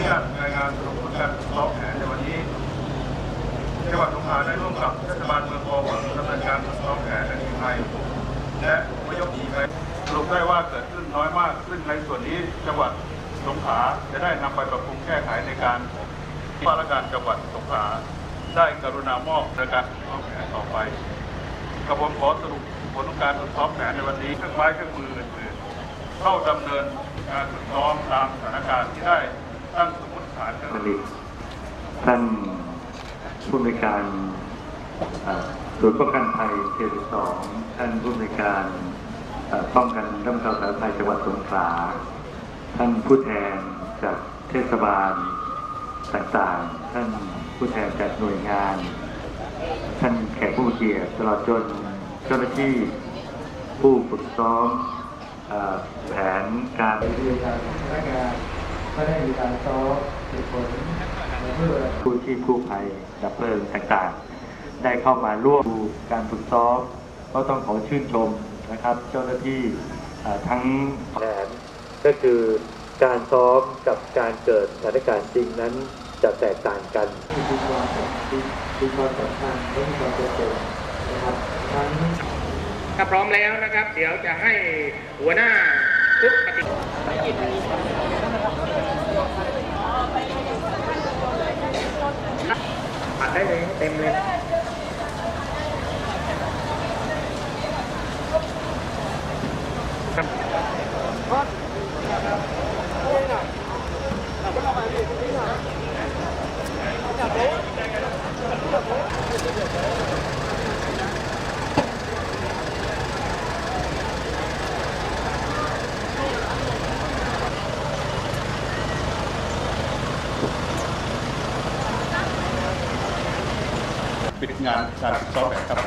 นุญาตรายงานสรุปผลการซ้อมแผนในวันนี้จังหวัดสงขลาได้ร่วมกับเทศบาลเมืองโพดำเนินการฝึกซ้อมแผนและทีมไทยและอพยพหนีภัยสรุปได้ว่าเกิดขึ้นน้อยมากซึ่งในส่วนนี้จังหวัดสงขลาจะได้นำไปปรับปรุงแก้ไขในการว่าราชการจังหวัดสงขลาได้กรุณามอบในการฝึกซ้อมแผนต่อไปกระผมขอสรุปผลการฝึกซ้อมแผนในวันนี้เครื่องไม้เครื่องมืออื่นๆเข้าดำเนินการฝึกซ้อมตามสถานการณ์ที่ได้ ตั้งสมมติฐานกันผลิตท่านผู้อำนการเอ่อศูนป้องกันภัยเขตสองท่านผู้อำนการป้องกันร่ำเกาสารภัยจังหวัดสงขลาท่านผู้แทนจากเทศบาลต่างๆ ท่านผู้แทนจากหน่วยงาน ท่านแขกผู้เกียรติตลอดจนเจ้าหน้าที่ผู้ฝึกซ้อมแผนการบริการพนักงาน ก็ได้มีการซ้อมฝึกฝนเพื่อผู้ชีพกู้ภัยดับเพลิงต่างๆ ได้เข้ามาร่วมดูการฝึกซ้อมก็ต้องขอชื่นชมนะครับ เจ้าหน้าที่เอ่อทั้งแผนก็คือการซ้อมกับการเกิดสถานการณ์จริงนั้นจะแตกต่างกันมีความสำคัญมีความสำคัญและมีความจำเป็นนะครับทั้งถ้าพร้อมแล้วนะครับ เดี๋ยวจะให้หัวหน้าชุดปฏิปัดได้เลยเต็ มเลย ปิดงานการซ้อมแผนครับ